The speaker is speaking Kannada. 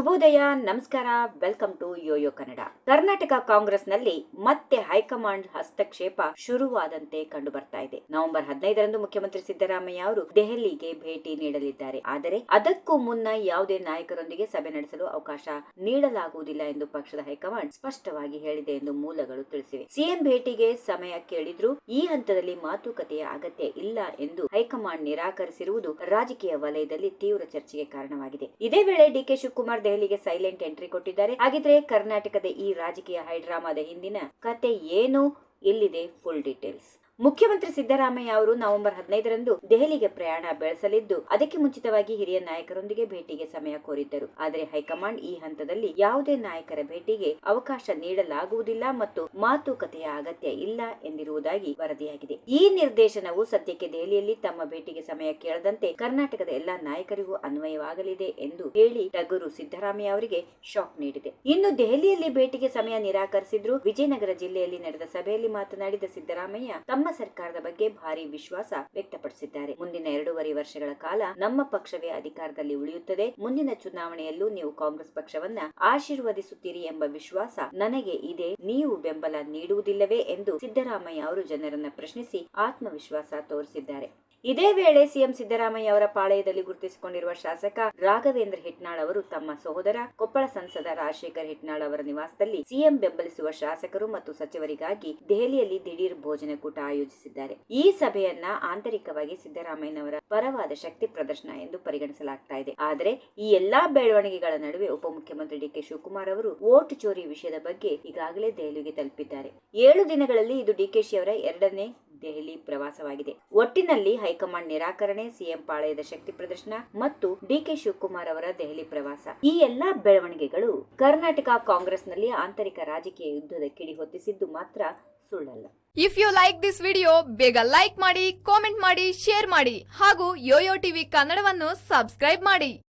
ಶುಭೋದಯ, ನಮಸ್ಕಾರ welcome to Yoyo Kannada Karnataka ಕಾಂಗ್ರೆಸ್ನಲ್ಲಿ ಮತ್ತೆ ಹೈಕಮಾಂಡ್ ಹಸ್ತಕ್ಷೇಪ ಶುರುವಾದಂತೆ ಕಂಡು ಬರ್ತಾ ಇದೆ. ನವೆಂಬರ್ ಹದಿನೈದರಂದು ಮುಖ್ಯಮಂತ್ರಿ ಸಿದ್ದರಾಮಯ್ಯ ಅವರು ದೆಹಲಿಗೆ ಭೇಟಿ ನೀಡಲಿದ್ದಾರೆ. ಆದರೆ ಅದಕ್ಕೂ ಮುನ್ನ ಯಾವುದೇ ನಾಯಕರೊಂದಿಗೆ ಸಭೆ ನಡೆಸಲು ಅವಕಾಶ ನೀಡಲಾಗುವುದಿಲ್ಲ ಎಂದು ಪಕ್ಷದ ಹೈಕಮಾಂಡ್ ಸ್ಪಷ್ಟವಾಗಿ ಹೇಳಿದೆ ಎಂದು ಮೂಲಗಳು ತಿಳಿಸಿವೆ. ಸಿಎಂ ಭೇಟಿಗೆ ಸಮಯ ಕೇಳಿದ್ರು ಈ ಹಂತದಲ್ಲಿ ಮಾತುಕತೆಯ ಅಗತ್ಯ ಇಲ್ಲ ಎಂದು ಹೈಕಮಾಂಡ್ ನಿರಾಕರಿಸಿರುವುದು ರಾಜಕೀಯ ವಲಯದಲ್ಲಿ ತೀವ್ರ ಚರ್ಚೆಗೆ ಕಾರಣವಾಗಿದೆ. ಇದೇ ವೇಳೆ ಡಿಕೆ ಶಿವಕುಮಾರ್ ದೆಹಲಿಗೆ ಸೈಲೆಂಟ್ ಎಂಟ್ರಿ ಕೊಟ್ಟಿದ್ದಾರೆ. ಹಾಗಿದ್ರೆ ಕರ್ನಾಟಕದ ಈ ರಾಜಕೀಯ ಹೈಡ್ರಾಮಾದ ಹಿಂದಿನ ಕತೆ ಏನು? ಎಲ್ಲಿದೆ ಫುಲ್ ಡೀಟೇಲ್ಸ್. ಮುಖ್ಯಮಂತ್ರಿ ಸಿದ್ದರಾಮಯ್ಯ ಅವರು ನವೆಂಬರ್ ಹದಿನೈದರಂದು ದೆಹಲಿಗೆ ಪ್ರಯಾಣ ಬೆಳೆಸಲಿದ್ದು, ಅದಕ್ಕೆ ಮುಂಚಿತವಾಗಿ ಹಿರಿಯ ನಾಯಕರೊಂದಿಗೆ ಭೇಟಿಗೆ ಸಮಯ ಕೋರಿದ್ದರು. ಆದರೆ ಹೈಕಮಾಂಡ್ ಈ ಹಂತದಲ್ಲಿ ಯಾವುದೇ ನಾಯಕರ ಭೇಟಿಗೆ ಅವಕಾಶ ನೀಡಲಾಗುವುದಿಲ್ಲ ಮತ್ತು ಮಾತುಕತೆಯ ಅಗತ್ಯ ಇಲ್ಲ ಎಂದಿರುವುದಾಗಿ ವರದಿಯಾಗಿದೆ. ಈ ನಿರ್ದೇಶನವು ಸದ್ಯಕ್ಕೆ ದೆಹಲಿಯಲ್ಲಿ ತಮ್ಮ ಭೇಟಿಗೆ ಸಮಯ ಕೇಳದಂತೆ ಕರ್ನಾಟಕದ ಎಲ್ಲಾ ನಾಯಕರಿಗೂ ಅನ್ವಯವಾಗಲಿದೆ ಎಂದು ಹೇಳಿ ಟಗರು ಸಿದ್ದರಾಮಯ್ಯ ಅವರಿಗೆ ಶಾಕ್ ನೀಡಿದೆ. ಇನ್ನು ದೆಹಲಿಯಲ್ಲಿ ಭೇಟಿಗೆ ಸಮಯ ನಿರಾಕರಿಸಿದ್ರು ವಿಜಯನಗರ ಜಿಲ್ಲೆಯಲ್ಲಿ ನಡೆದ ಸಭೆಯಲ್ಲಿ ಮಾತನಾಡಿದ ಸಿದ್ದರಾಮಯ್ಯ, ತಮ್ಮ ಸರ್ಕಾರದ ಬಗ್ಗೆ ಭಾರಿ ವಿಶ್ವಾಸ ವ್ಯಕ್ತಪಡಿಸಿದ್ದಾರೆ. ಮುಂದಿನ ಎರಡೂವರೆ ವರ್ಷಗಳ ಕಾಲ ನಮ್ಮ ಪಕ್ಷವೇ ಅಧಿಕಾರದಲ್ಲಿ ಉಳಿಯುತ್ತದೆ. ಮುಂದಿನ ಚುನಾವಣೆಯಲ್ಲೂ ನೀವು ಕಾಂಗ್ರೆಸ್ ಪಕ್ಷವನ್ನ ಆಶೀರ್ವದಿಸುತ್ತೀರಿ ಎಂಬ ವಿಶ್ವಾಸ ನನಗೆ ಇದೆ. ನೀವು ಬೆಂಬಲ ನೀಡುವುದಿಲ್ಲವೇ ಎಂದು ಸಿದ್ದರಾಮಯ್ಯ ಅವರು ಜನರನ್ನ ಪ್ರಶ್ನಿಸಿ ಆತ್ಮವಿಶ್ವಾಸ ತೋರಿಸಿದ್ದಾರೆ. ಇದೇ ವೇಳೆ ಸಿಎಂ ಸಿದ್ದರಾಮಯ್ಯ ಅವರ ಪಾಳಯದಲ್ಲಿ ಗುರುತಿಸಿಕೊಂಡಿರುವ ಶಾಸಕ ರಾಘವೇಂದ್ರ ಹಿಟ್ನಾಳ್ ಅವರು ತಮ್ಮ ಸಹೋದರ ಕೊಪ್ಪಳ ಸಂಸದ ರಾಜಶೇಖರ್ ಹಿಟ್ನಾಳ್ ಅವರ ನಿವಾಸದಲ್ಲಿ ಸಿಎಂ ಬೆಂಬಲಿಸುವ ಶಾಸಕರು ಮತ್ತು ಸಚಿವರಿಗಾಗಿ ದೆಹಲಿಯಲ್ಲಿ ದಿಢೀರ್ ಭೋಜನ ಕೂಟ ಆಯೋಜಿಸಿದ್ದಾರೆ. ಈ ಸಭೆಯನ್ನ ಆಂತರಿಕವಾಗಿ ಸಿದ್ದರಾಮಯ್ಯನವರ ಪರವಾದ ಶಕ್ತಿ ಪ್ರದರ್ಶನ ಎಂದು ಪರಿಗಣಿಸಲಾಗ್ತಾ ಇದೆ. ಆದರೆ ಈ ಎಲ್ಲಾ ಬೆಳವಣಿಗೆಗಳ ನಡುವೆ ಉಪಮುಖ್ಯಮಂತ್ರಿ ಡಿಕೆ ಶಿವಕುಮಾರ್ ಅವರು ವೋಟ್ ಚೋರಿ ವಿಷಯದ ಬಗ್ಗೆ ಈಗಾಗಲೇ ದೆಹಲಿಗೆ ತಲುಪಿದ್ದಾರೆ. ಏಳು ದಿನಗಳಲ್ಲಿ ಇದು ಡಿಕೆಶಿ ಅವರ ಎರಡನೇ ದೆಹಲಿ ಪ್ರವಾಸವಾಗಿದೆ. ಒಟ್ಟಿನಲ್ಲಿ ಹೈಕಮಾಂಡ್ ನಿರಾಕರಣೆ, ಸಿಎಂ ಪಾಳಯದ ಶಕ್ತಿ ಪ್ರದರ್ಶನ ಮತ್ತು ಡಿಕೆ ಶಿವಕುಮಾರ್ ಅವರ ದೆಹಲಿ ಪ್ರವಾಸ. ಈ ಎಲ್ಲಾ ಬೆಳವಣಿಗೆಗಳು ಕರ್ನಾಟಕ ಕಾಂಗ್ರೆಸ್ನಲ್ಲಿ ಆಂತರಿಕ ರಾಜಕೀಯ ಯುದ್ಧದ ಕಿಡಿ ಹೊತ್ತಿಸಿದ್ದು ಮಾತ್ರ ಸುಳ್ಳಲ್ಲ. If you like this video ಬೇಗ ಲೈಕ್ ಮಾಡಿ ಕಾಮೆಂಟ್ ಮಾಡಿ ಶೇರ್ ಮಾಡಿ ಹಾಗೂ ಯೋಯೋ ಟಿವಿ ಕನ್ನಡವನ್ನು ಸಬ್ಸ್ಕ್ರೈಬ್ ಮಾಡಿ.